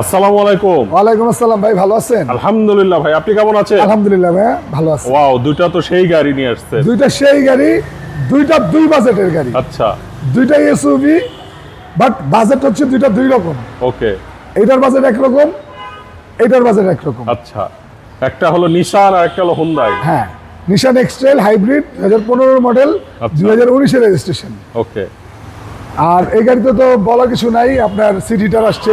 আসসালামু আলাইকুম। ওয়ালাইকুম আসসালাম ভাই ভালো আছেন? আলহামদুলিল্লাহ ভাই আপনি কেমন আছেন? আলহামদুলিল্লাহ ভাই ভালো আছি। ওয়াও দুইটা তো সেই গাড়ি নিয়ে আসছে দুইটা সেই গাড়ি দুইটা দুই বাজেটের গাড়ি। আচ্ছা। দুইটা এসইউভি বাট বাজেট হচ্ছে দুইটা দুই রকম। ওকে। এইটার বাজেট একরকম এইটার বাজেট একরকম আচ্ছা। একটা হলো নিশান আর একটা হলো হুন্দাই হ্যাঁ নিশান এক্সট্রেল হাইব্রিড দু হাজার পনেরো মডেল। দুই হাজার উনিশের রেজিস্ট্রেশন ওকে। আর এই গাড়িতে তো বলা কিছু নাই আপনার সিট হিটার আসছে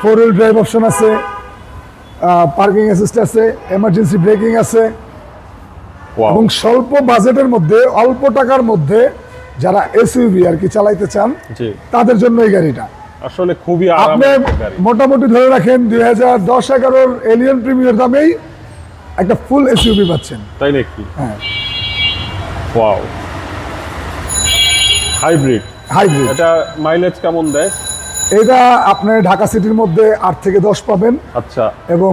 ফোর হুইল ড্রাইভ অপশন আছে পার্কিং অ্যাসিস্ট আছে এমার্জেন্সি ব্রেকিং আছে এবং স্বল্প বাজেটের মধ্যে অল্প টাকার মধ্যে যারা এসইউভি আর কি চালাইতে চান তাদের জন্য এই গাড়িটা। আসলে খুবই আপনি মোটামুটি ধরে রাখেন দুই হাজার দশ এগারোর এলিয়ন প্রিমিয়ার দামেই একটা ফুল এসইউভি পাচ্ছেন। তাই নাকি? হ্যাঁ। Wow hybrid hybrid. এটা মাইলেজ কেমন দেয়? এটা আপনি ঢাকা সিটির মধ্যে আট থেকে দশ পাবেন। আচ্ছা। এবং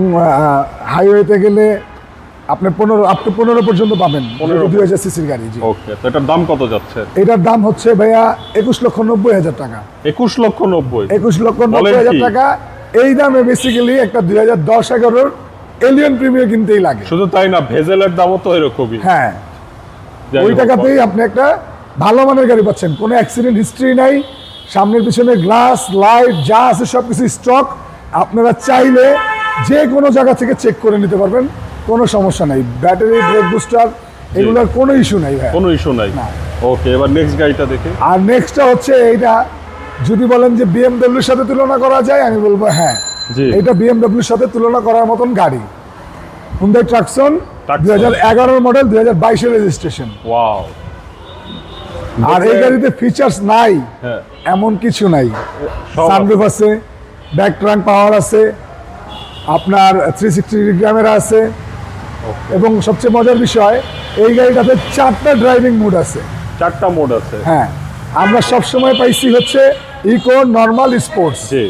হাইওয়েতে গেলে আপনি পনেরো আপ টু পনেরো পর্যন্ত পাবেন 15 দুই হাজার সিসির গাড়ি জি। ওকে তো এটার দাম কত যাচ্ছে? এটার দাম হচ্ছে ভাইয়া একুশ লক্ষ নব্বই হাজার টাকা। একুশ লক্ষ নব্বই। একুশ লক্ষ নব্বই হাজার টাকা। এই দামে বেসিক্যালি একটা দুই হাজার দশ এগারোর এলিয়ন প্রিমিয়ার কিনতেই লাগে। শুধু তাই না ভেজেলের দামও তো এরকমই। হ্যাঁ। ওই টাকাতেই আপনি একটা ভালো মানের গাড়ি পাচ্ছেন। কোনো অ্যাক্সিডেন্ট হিস্ট্রি নাই। সামনের পিছনে গ্লাস লাইট যা আছে সব কিছু স্টক আপনারা চাইলে যে কোনো জায়গা থেকে চেক করে নিতে পারবেন। কোনো সমস্যা নাই। ব্যাটারি ব্রেক বুস্টার এগুলোর কোনো ইস্যু নাই ভাই। কোনো ইস্যু নাই। ওকে এবার নেক্সট গাড়িটা দেখি। আর নেক্সটটা হচ্ছে এইটা। যদি বলেন যে বিএমডব্লিউর সাথে তুলনা করা যায় আমি বলব হ্যাঁ। জি। এটা বিএমডব্লিউর সাথে তুলনা করার মতন গাড়ি। Hyundai Tucson Tucson। দুই হাজার এগারোর মডেল দুই হাজার বাইশের রেজিস্ট্রেশন ওয়াও আর এই গাড়িতে ফিচার্স নাই হ্যাঁ। এমন কিছু নাই। সানরুফ আছে ব্যাক ট্রাঙ্ক পাওয়ার আছে আপনার থ্রি সিক্সটি ডিগ্রি ক্যামেরা আছে। এবং সবচেয়ে মজার বিষয় এই গাড়িটাতে চারটা ড্রাইভিং মুড আছে। চারটা মোড আছে। হ্যাঁ আমরা সব সময় পাইছি হচ্ছে ইকো নর্মাল স্পোর্টস জি।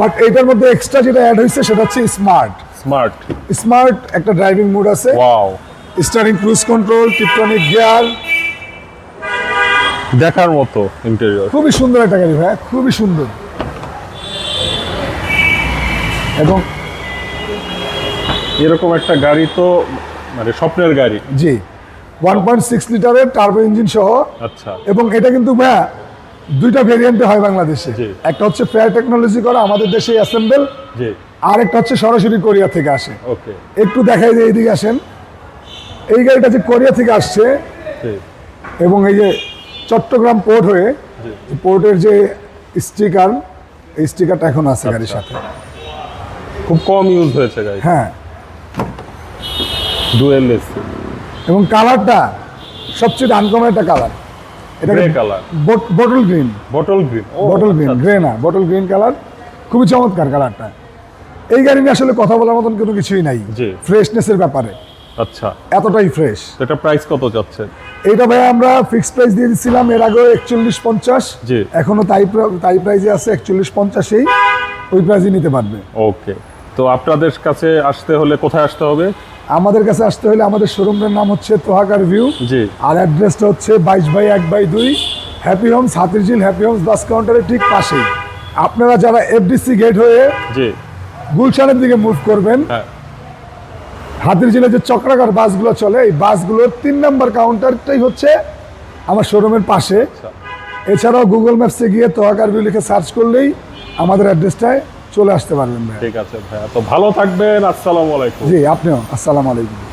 বাট এইটার মধ্যে এক্সট্রা যেটা অ্যাড হয়েছে সেটা হচ্ছে স্মার্ট স্মার্ট স্মার্ট একটা ড্রাইভিং মুড আছে। Wow steering cruise control tiptronic gear দেখার মতো ইন্টেরিয়র খুবই সুন্দর একটা গাড়ি ভাই খুবই সুন্দর। এবং এরকম একটা গাড়ি তো মানে স্বপ্নের গাড়ি। জি ওয়ান পয়েন্ট সিক্স লিটারের টার্বো ইঞ্জিন সহ। আচ্ছা। এবং এটা কিন্তু ভাইয়া দুইটা ভেরিয়েন্টে হয় বাংলাদেশে। একটা হচ্ছে ফেয়ার টেকনোলজি করা আমাদের দেশে অ্যাসেম্বল জি। আর একটা হচ্ছে সরাসরি কোরিয়া থেকে আসে। ওকে। একটু দেখাই যে এইদিকে আসেন। এই গাড়িটা যে কোরিয়া থেকে আসছে জি। এবং এই যে চট্টগ্রাম পোর্ট হয়ে পোর্টের যে স্টিকার এই স্টিকারটা এখন আছে গাড়ির সাথে। খুব কম ইউজ হয়েছে গাড়ি হ্যাঁ। Dual AC. এবং কালারটা সবচেয়ে আনকমন একটা কালার এটা grey colour bottle green bottle green bottle green grey না বটল গ্রিন কালার খুবই চমৎকার কালারটা এই গাড়ি নিয়ে আসলে কথা বলার মতন কোনো কিছুই নাই। ফ্রেশনেসের ব্যাপারে। আচ্ছা। এতটাই ফ্রেশ এটা প্রাইস কত যাচ্ছে? এইটা ভাই আমরা ফিক্সড প্রাইস দিয়ে দিচ্ছিলাম এর আগেও একচল্লিশ পঞ্চাশ। জি। এখনও তাই তাই প্রাইজে আছে একচল্লিশ পঞ্চাশেই। ওই প্রাইজে নিতে পারবে। ওকে তো আপনাদের কাছে আসতে হলে কোথায় আসতে হবে? আমাদের কাছে আসতে হলে আমাদের শোরুমের নাম হচ্ছে তোহাকার ভিউ। জি। আর অ্যাড্রেসটা হচ্ছে বাইশ বাই এক বাই দুই happy homes Hatirjheel happy homes bus কাউন্টারের ঠিক পাশেই। আপনারা যারা এফডিসি গেট হয়ে জি। গুলশানের দিকে মুভ করবেন হ্যাঁ। হাতির জেলে যে চক্রাকার বাসগুলো চলে এই বাসগুলোর তিন নম্বর কাউন্টারটাই হচ্ছে আমার শোরুমের পাশে। আচ্ছা। এছাড়াও গুগল ম্যাপসে গিয়ে তোহাকার ভিউ লিখে সার্চ করলেই আমাদের অ্যাড্রেসটায় চলে আসতে পারবেন ভাই ঠিক আছে ভাই তো ভালো থাকবেন আসসালামু আলাইকুম। জি আপনিও। আসসালামু আলাইকুম।